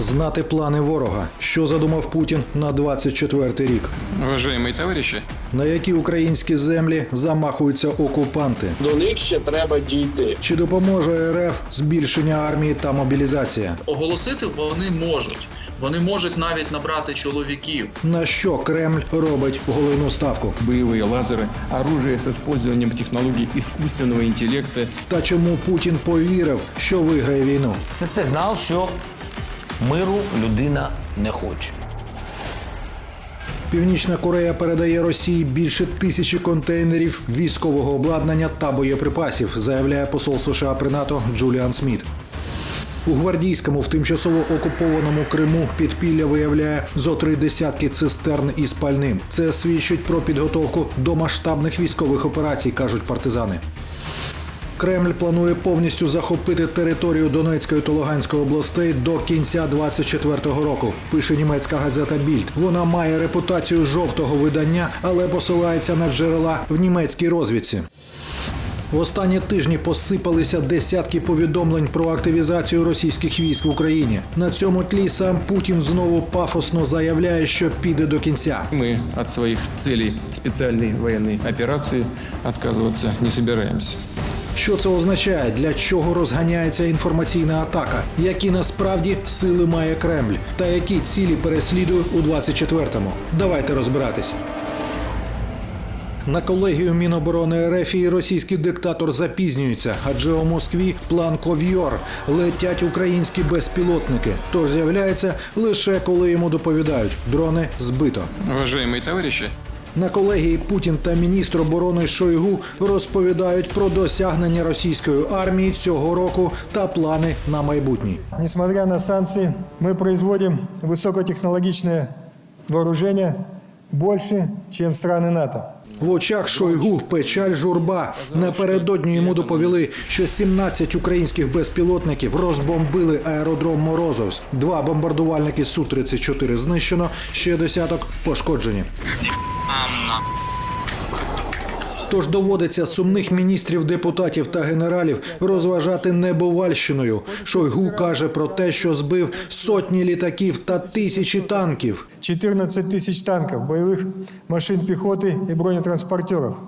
Знати плани ворога, що задумав Путін на 24-й рік, Уважаемые товарищи, на які українські землі замахуються окупанти. До них ще треба дійти. Чи допоможе РФ збільшення армії та мобілізація? Оголосити вони можуть. Вони можуть навіть набрати чоловіків. На що Кремль робить головну ставку? боевые лазеры, оружие с использованием технологий искусственного интеллекта, Та чому Путін повірив, що виграє війну? Це сигнал, що миру людина не хоче. Північна Корея передає Росії більше тисячі контейнерів військового обладнання та боєприпасів, заявляє посол США при НАТО Джуліан Сміт. У гвардійському в тимчасово окупованому Криму підпілля виявляє зо три десятки цистерн із пальним. Це свідчить про підготовку до масштабних військових операцій, кажуть партизани. Кремль планує повністю захопити територію Донецької та Луганської областей до кінця 24-го року. Пише німецька газета Більд. Вона має репутацію жовтого видання, але посилається на джерела в німецькій розвідці. В останні тижні посипалися десятки повідомлень про активізацію російських військ в Україні. На цьому тлі сам Путін знову пафосно заявляє, що піде до кінця. мы от своих целей специальной военной операции отказываться не собираемся. Що це означає? Для чого розганяється інформаційна атака? Які насправді сили має Кремль? Та які цілі переслідує у 24-му? Давайте розбиратись. На колегію Міноборони РФ і російський диктатор запізнюється, адже у Москві план ков'йор летять українські безпілотники. Тож з'являється лише коли йому доповідають дрони збито. Уважаемые товарищи, На колегії Путін та міністр оборони Шойгу розповідають про досягнення російської армії цього року та плани на майбутнє. Несмотря на санкции, мы производим высокотехнологичное вооружение больше, чем страны НАТО. В очах Шойгу печаль журба. Напередодні йому доповіли, що 17 українських безпілотників розбомбили аеродром Морозовськ. Два бомбардувальники Су-34 знищено, ще десяток пошкоджені. Тож доводиться сумних міністрів, депутатів та генералів розважати небувальщиною. Шойгу каже про те, що збив сотні літаків та тисячі танків. 14 тысяч танков, боевых машин пехоты и бронетранспортеров.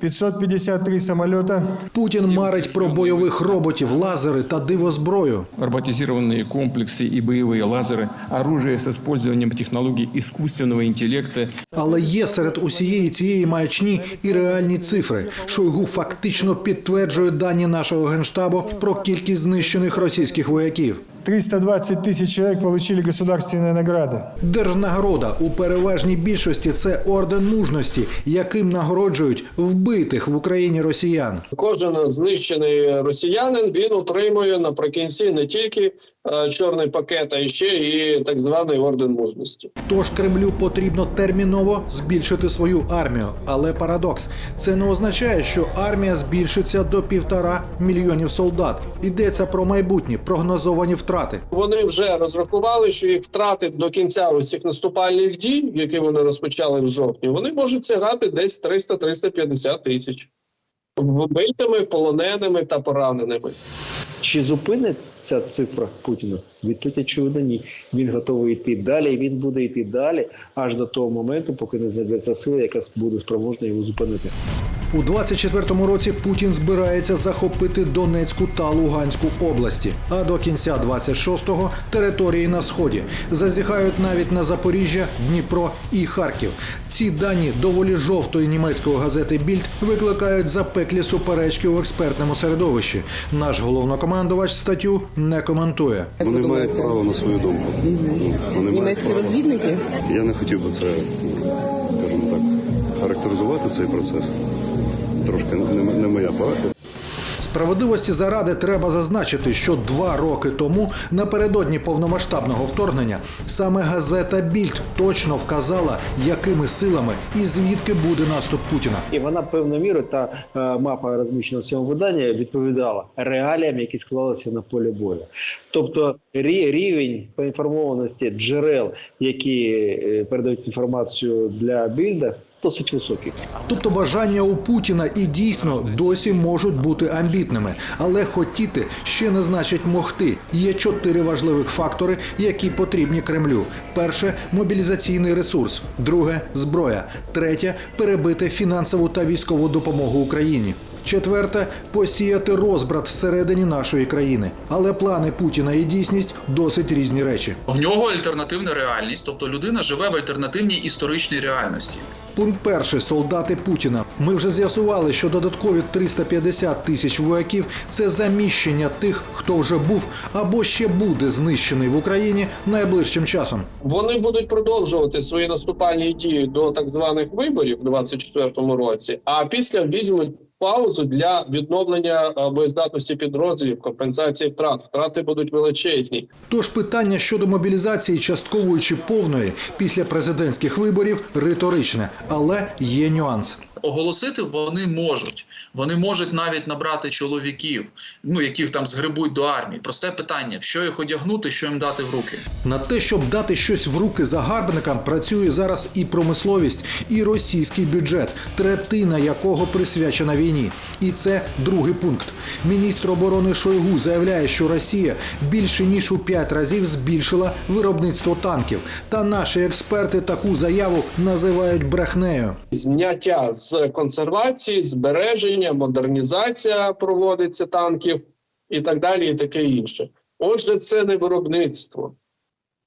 553 самолета, Путін марить про бойових роботів, лазери та дивозброю. роботизированные комплексы и боевые лазеры, оружие с использованием технологий искусственного интеллекта, Але є серед усієї цієї маячні і реальні цифри. Шойгу фактично підтверджує дані нашого генштабу про кількість знищених російських вояків. 320 тысяч человек получили государственные награды. Держнагорода у переважній більшості це орден мужності, яким нагороджують вбитих в Україні росіян. Кожен знищений росіянин він отримує наприкінці не тільки е, чорний пакет, а ще і так званий орден мужності. Тож Кремлю потрібно терміново збільшити свою армію. Але парадокс це не означає, що армія збільшиться до півтора мільйонів солдат. Йдеться про майбутні прогнозовані втрати. вони вже розрахували, що їх втрати до кінця ось цих наступальних дій, які вони розпочали в жовтні, вони можуть сягати десь 300-350 тисяч вбитими, полоненими та пораненими. Чи зупинить ця цифра Путіна? Відповідь очевидно, ні. Він готовий йти далі, і він буде йти далі аж до того моменту, поки не знайдеться сила, яка буде спроможна його зупинити. У 24-му році Путін збирається захопити Донецьку та Луганську області, а до кінця 26-го – території на сході. Зазіхають навіть на Запоріжжя, Дніпро і Харків. Ці дані доволі жовтої німецької газети Більд викликають запеклі суперечки у експертному середовищі. Наш головнокомандувач статтю не коментує. Вони мають право на свою думку. Вони Німецькі розвідники? Я не хотів би це, скажімо так, характеризувати цей процес. Трошки не, не моя парафія. Справедливості заради треба зазначити, що два роки тому, напередодні повномасштабного вторгнення, саме газета Більд точно вказала, якими силами і звідки буде наступ Путіна. І вона певною мірою та е, мапа розміщена в цьому виданні відповідала реаліям, які склалися на полі бою. Тобто рі- рівень поінформованості джерел, які е, передають інформацію для більда, досить високі. Тобто бажання у Путіна і дійсно досі можуть бути амбітними, але хотіти ще не значить могти. Є чотири важливих фактори, які потрібні Кремлю: перше мобілізаційний ресурс, друге зброя, третє перебити фінансову та військову допомогу Україні. Четверте посіяти розбрат всередині нашої країни. Але плани Путіна і дійсність досить різні речі. В нього альтернативна реальність, тобто людина живе в альтернативній історичній реальності. Пункт перший солдати Путіна. Ми вже з'ясували, що додаткові 350 тисяч вояків це заміщення тих, хто вже був або ще буде знищений в Україні найближчим часом. Вони будуть продовжувати свої наступальні дії до так званих виборів у 24-му році, а після візьмуть паузу для відновлення е, боєздатності підрозділів, компенсації втрат. Втрати будуть величезні. Тож питання щодо мобілізації часткової чи повної після президентських виборів риторичне, але є нюанс. Оголосити вони можуть. Вони можуть навіть набрати чоловіків, ну яких там згребуть до армії. Просте питання: що їх одягнути, що їм дати в руки. На те, щоб дати щось в руки загарбникам, працює зараз і промисловість, і російський бюджет, третина якого присвячена війні. І це другий пункт. Міністр оборони Шойгу заявляє, що Росія більше ніж у п'ять разів збільшила виробництво танків. Та наші експерти таку заяву називають брехнею. Зняття з консервації, збереження, модернізація проводиться танків і так далі, і таке інше. Отже, це не виробництво,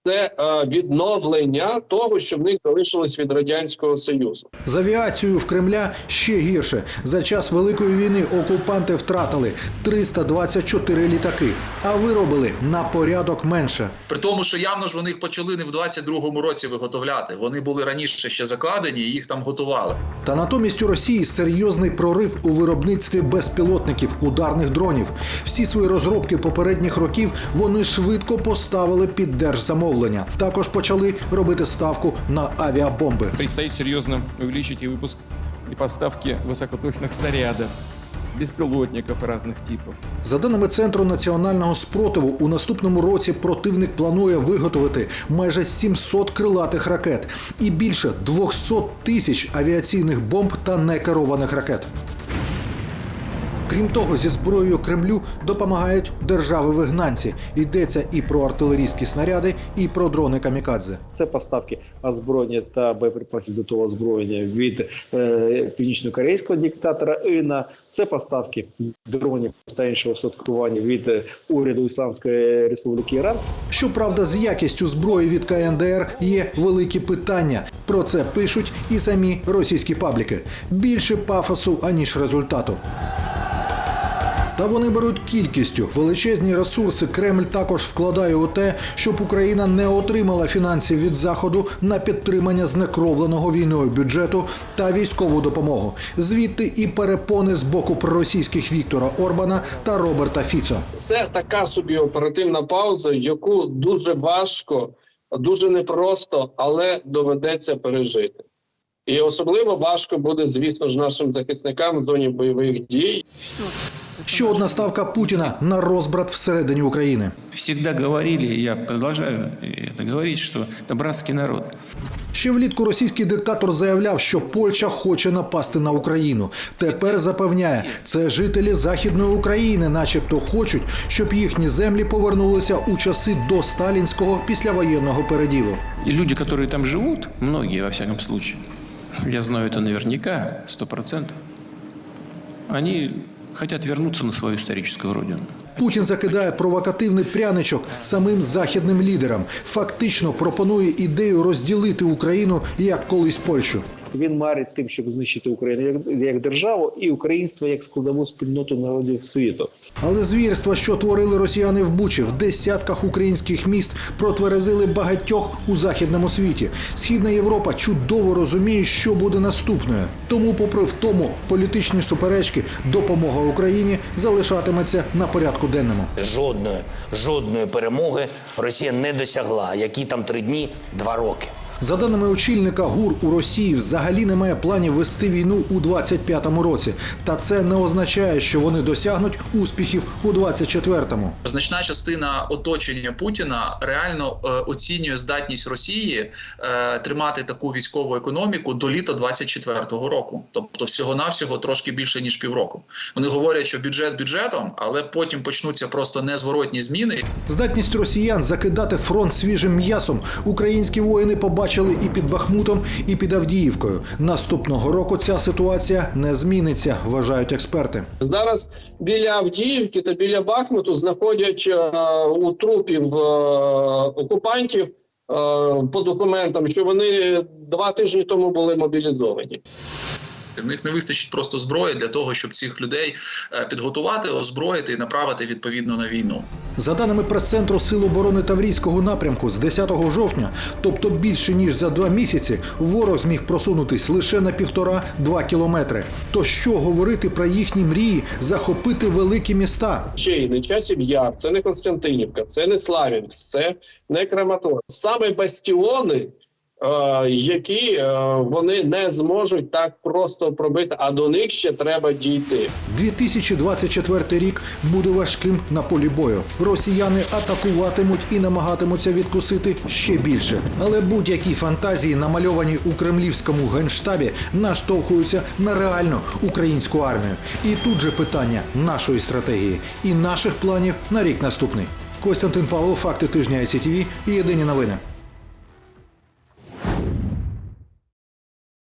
це е, відновлення того, що в них залишилось від радянського союзу. З авіацією в Кремля ще гірше. За час Великої війни окупанти втратили 324 літаки, а виробили на порядок менше. При тому, що явно ж вони їх почали не в 22-му році виготовляти. Вони були раніше ще закладені і їх там готували. Та натомість у Росії серйозний прорив у виробництві безпілотників, ударних дронів. Всі свої розробки попередніх років вони швидко поставили під держзамовлення Також почали робити ставку на авіабомби. Предстоит серьезно увеличить и выпуск и поставки высокоточных снарядов, беспилотников разных типов. За даними Центру національного спротиву, у наступному році противник планує виготовити майже 700 крилатих ракет і більше 200 тисяч авіаційних бомб та некерованих ракет. Крім того, зі зброєю Кремлю допомагають держави-вигнанці. Йдеться і про артилерійські снаряди, і про дрони камікадзе. Це поставки озброєння та боєприпасів до того озброєння від е, північно-корейського диктатора Іна. Це поставки дронів та іншого садкування від е, уряду Ісламської Республіки Іран. Щоправда, з якістю зброї від КНДР є великі питання. Про це пишуть і самі російські пабліки. Більше пафосу аніж результату. Та вони беруть кількістю. Величезні ресурси Кремль також вкладає у те, щоб Україна не отримала фінансів від заходу на підтримання знекровленого війною бюджету та військову допомогу. Звідти і перепони з боку проросійських Віктора Орбана та Роберта Фіцо. Це така собі оперативна пауза, яку дуже важко, дуже непросто, але доведеться пережити. І особливо важко буде, звісно ж, нашим захисникам в зоні бойових дій. Ще одна ставка Путіна на розбрат всередині України. всегда говорили, и я продолжаю это говорить, что это братский народ. Ще влітку російський диктатор заявляв, що Польща хоче напасти на Україну. Тепер запевняє, це жителі Західної України, начебто хочуть, щоб їхні землі повернулися у часи до сталінського післявоєнного переділу. И люди, которые там живут, многие во всяком случае, я знаю это наверняка, сто процентов, они хотят вернуться на свою историческую родину. Путін закидає провокативний пряничок самим західним лідерам. Фактично пропонує ідею розділити Україну як колись Польщу. Він марить тим, щоб знищити Україну як, як державу і українство як складову спільноту народів світу. Але звірства, що творили росіяни в Бучі, в десятках українських міст протверезили багатьох у західному світі. Східна Європа чудово розуміє, що буде наступною. Тому, попри втому, політичні суперечки, допомога Україні залишатиметься на порядку денному. Жодної, жодної перемоги Росія не досягла. Які там три дні, два роки. За даними очільника ГУР у Росії, взагалі немає планів вести війну у 25-му році. Та це не означає, що вони досягнуть успіхів у 24-му. Значна частина оточення Путіна реально е, оцінює здатність Росії е, тримати таку військову економіку до літа 24-го року, тобто всього навсього трошки більше ніж півроку. Вони говорять, що бюджет бюджетом, але потім почнуться просто незворотні зміни. Здатність росіян закидати фронт свіжим м'ясом українські воїни побачили і під Бахмутом, і під Авдіївкою. Наступного року ця ситуація не зміниться, вважають експерти. Зараз біля Авдіївки та біля Бахмуту знаходять е, у трупів е, окупантів е, по документам, що вони два тижні тому були мобілізовані. В них не вистачить просто зброї для того, щоб цих людей е, підготувати, озброїти і направити відповідно на війну. За даними прес-центру Сил оборони Таврійського напрямку, з 10 жовтня, тобто більше ніж за два місяці, ворог зміг просунутись лише на півтора-два кілометри. То що говорити про їхні мрії захопити великі міста? Ще й не часів яр, це не Константинівка, це не Славянськ, це не Краматорськ. Саме бастіони, які е, вони не зможуть так просто пробити, а до них ще треба дійти. 2024 рік буде важким на полі бою. Росіяни атакуватимуть і намагатимуться відкусити ще більше. Але будь-які фантазії, намальовані у кремлівському генштабі, наштовхуються на реальну українську армію. І тут же питання нашої стратегії і наших планів на рік наступний. Костянтин Павлов, факти тижня ICTV і єдині новини.